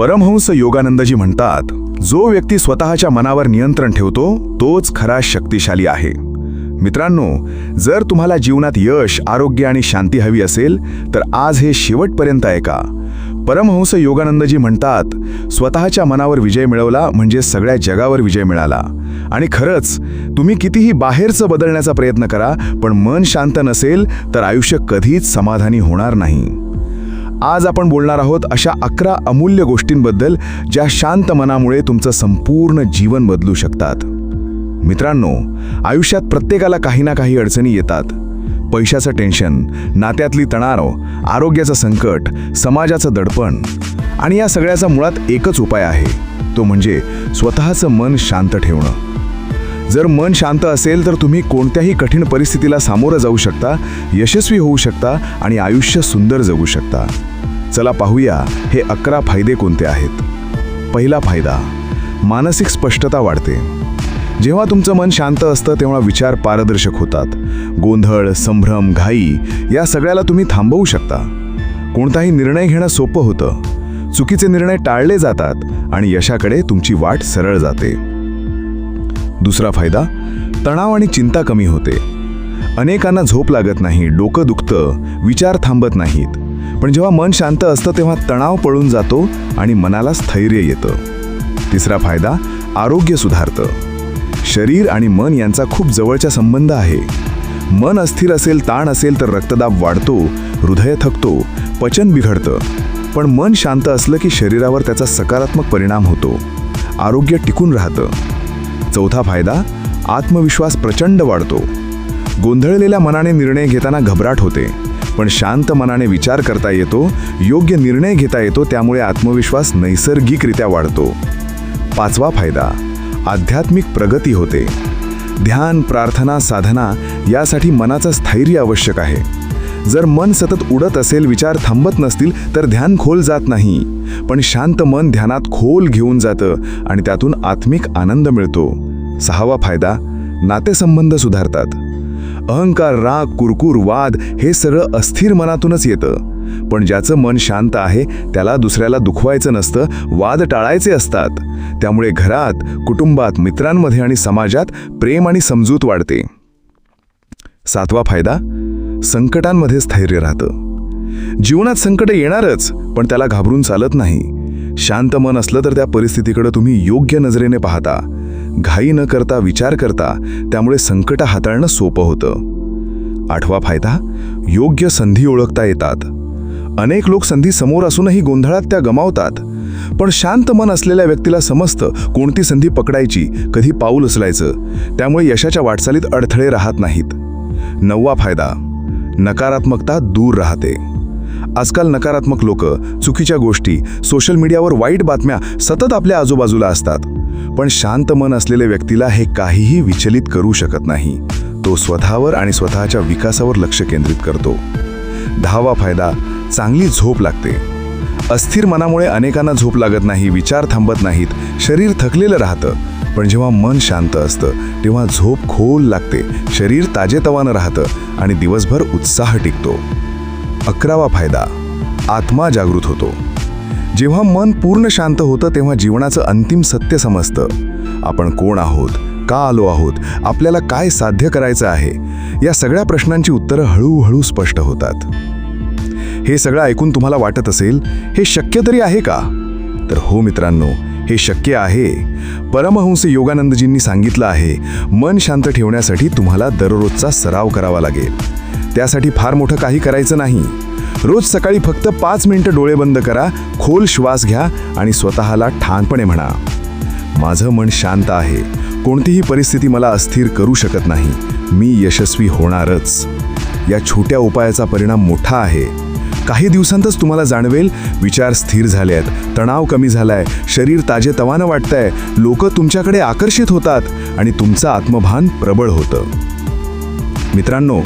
परमहंस योगानंदजी म्हणतात जो व्यक्ती स्वतःच्या मनावर नियंत्रण ठेवतो तोच खरा शक्तिशाली आहे. मित्रांनो जर तुम्हाला जीवनात यश आरोग्य आणि शांती हवी असेल तर आज हे शेवटपर्यंत ऐका. परमहंस योगानंदजी म्हणतात स्वतःच्या मनावर विजय मिळवला म्हणजे सगळ्या जगावर विजय मिळाला. आणि खरंच तुम्ही कितीही बाहेरचं बदलण्याचा प्रयत्न करा पण मन शांत नसेल तर आयुष्य कधीच समाधानी होणार नाही. आज आपण बोलणार आहोत अशा अकरा अमूल्य गोष्टींबद्दल ज्या शांत मनामुळे तुमचं संपूर्ण जीवन बदलू शकतात. मित्रांनो आयुष्यात प्रत्येकाला काही ना काही अडचणी येतात. पैशाचं टेन्शन नात्यातली तणाव आरोग्याचं संकट समाजाचं दडपण आणि या सगळ्याचा मुळात एकच उपाय आहे. तो म्हणजे स्वतःचं मन शांत ठेवणं. जर मन शांत असेल तर तुम्ही कोणत्याही कठीण परिस्थितीला सामोरं जाऊ शकता यशस्वी होऊ शकता आणि आयुष्य सुंदर जगू शकता. चला पाहूया हे अकरा फायदे कोणते आहेत. पहिला फायदा मानसिक स्पष्टता वाढते. जेव्हा तुमचं मन शांत असतं तेव्हा विचार पारदर्शक होतात. गोंधळ संभ्रम घाई या सगळ्याला तुम्ही थांबवू शकता. कोणताही निर्णय घेणं सोपं होतं. चुकीचे निर्णय टाळले जातात आणि यशाकडे तुमची वाट सरळ जाते. दुसरा फायदा तणाव आणि चिंता कमी होते. अनेकांना झोप लागत नाही डोकं दुखतं विचार थांबत नाहीत. पण जेव्हा मन शांत असतं तेव्हा तणाव पळून जातो आणि मनाला स्थैर्य येतं. तिसरा फायदा आरोग्य सुधारतं. शरीर आणि मन यांचा खूप जवळचा संबंध आहे. मन अस्थिर असेल ताण असेल तर रक्तदाब वाढतो हृदय थकतो पचन बिघडतं. पण मन शांत असलं की शरीरावर त्याचा सकारात्मक परिणाम होतो. आरोग्य टिकून राहतं. चौथा फायदा आत्मविश्वास प्रचंड वाढतो. गोंधळलेल्या मनाने निर्णय घेताना घबराट होते पण शांत मनाने विचार करता येतो योग्य निर्णय घेता येतो त्यामुळे आत्मविश्वास नैसर्गिकरित्या वाढतो. पाचवा फायदा आध्यात्मिक प्रगती होते. ध्यान प्रार्थना साधना यासाठी मनाचं स्थैर्य आवश्यक आहे. जर मन सतत उडत असेल विचार थांबत नसतील तर ध्यान खोल जात नाही. पण शांत मन ध्यानात खोल घेऊन जातं आणि त्यातून आत्मिक आनंद मिळतो. सहावा फायदा नातेसंबंध सुधारतात. अहंकार राग कुरकुर वाद हे सगळं अस्थिर मनातूनच येतं. पण ज्याचं मन शांत आहे त्याला दुसऱ्याला दुखवायचं नसतं वाद टाळायचे असतात. त्यामुळे घरात कुटुंबात मित्रांमध्ये आणि समाजात प्रेम आणि समजूत वाढते. सातवा फायदा संकटांमध्ये स्थैर्य राहतं. जीवनात संकट येणारच पण त्याला घाबरून चालत नाही. शांत मन असलं तर त्या परिस्थितीकडे तुम्ही योग्य नजरेने पाहता. घाई न करता विचार करता त्यामुळे संकट हाताळणं सोपं होतं. आठवा फायदा योग्य संधी ओळखता येतात. अनेक लोक संधी समोर असूनही गोंधळात त्या गमावतात. पण शांत मन असलेल्या व्यक्तीला समजतं कोणती संधी पकडायची कधी पाऊल उचलायचं त्यामुळे यशाच्या वाटचालीत अडथळे राहत नाहीत. नववा फायदा नकारात्मकता दूर राहते. आजकाल नकारात्मक लोक चुकीच्या गोष्टी सोशल मीडियावर वाईट बातम्या सतत आपल्या आजूबाजूला असतात. पण शांत मन असलेल्या व्यक्तीला हे काहीही विचलित करू शकत नाही. तो स्वतःवर आणि स्वतःच्या विकासावर लक्ष केंद्रित करतो. दहावा फायदा चांगली झोप लागते. अस्थिर मनामुळे अनेकांना झोप लागत नाही विचार थांबत नाहीत शरीर थकलेलं राहतं. पण जेव्हा मन शांत असतं तेव्हा झोप खोल लागते शरीर ताजेतवानं राहतं आणि दिवसभर उत्साह टिकतो. अकरावा फायदा आत्मा जागृत होतो. जेव्हा मन पूर्ण शांत होतं तेव्हा जीवनाचं अंतिम सत्य समजतं. आपण कोण आहोत? का आलो आहोत? आपल्याला काय साध्य करायचं आहे? या सगळ्या प्रश्नांची उत्तरं हळूहळू स्पष्ट होतात. हे सगळं ऐकून तुम्हाला वाटत असेल हे शक्य तरी आहे का? तर हो मित्रांनो हे शक्य आहे. परमहंस योगानंदजींनी सांगितलं आहे मन शांत ठेवण्यासाठी तुम्हाला दररोजचा सराव करावा लागेल. त्यासाठी फार मोठं काही करायचं नाही. रोज सकाळी फक्त पाच मिनिटं डोळे बंद करा खोल श्वास घ्या आणि स्वतःला ठाणपणे म्हणा. माझं मन शांत आहे. कोणतीही परिस्थिती मला अस्थिर करू शकत नाही. मी यशस्वी होणारच. या छोट्या उपायाचा परिणाम मोठा आहे. काही दिवसांतच तुम्हाला जाणवेल विचार स्थिर झाले आहेत. तणाव कमी झालाय. शरीर ताजेतवानं वाटतंय. लोक तुमच्याकडे आकर्षित होतात आणि तुमचं आत्मभान प्रबळ होतं. मित्रांनो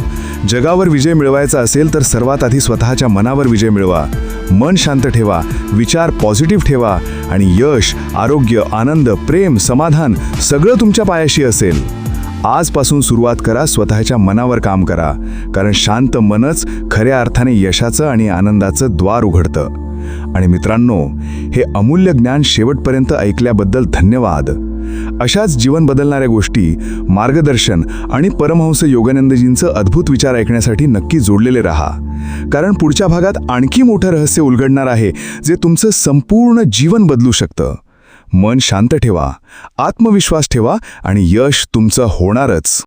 जगावर विजय मिळवायचा असेल तर सर्वात आधी स्वतःच्या मनावर विजय मिळवा. मन शांत ठेवा. विचार पॉझिटिव्ह ठेवा आणि यश आरोग्य आनंद प्रेम समाधान सगळं तुमच्या पायाशी असेल. आजपासून सुरुवात करा स्वतःच्या मनावर काम करा. कारण शांत मनच खऱ्या अर्थाने यशाचं आणि आनंदाचं द्वार उघडतं. आणि मित्रांनो हे अमूल्य ज्ञान शेवटपर्यंत ऐकल्याबद्दल धन्यवाद. अशाच जीवन बदलणाऱ्या गोष्टी मार्गदर्शन आणि परमहंस योगानंदजींचं अद्भुत विचार ऐकण्यासाठी नक्की जोडलेले राहा. कारण पुढच्या भागात आणखी मोठं रहस्य उलगडणार आहे जे तुमचं संपूर्ण जीवन बदलू शकतं. मन शांत ठेवा आत्मविश्वास ठेवा आणि यश तुमचं होणारच.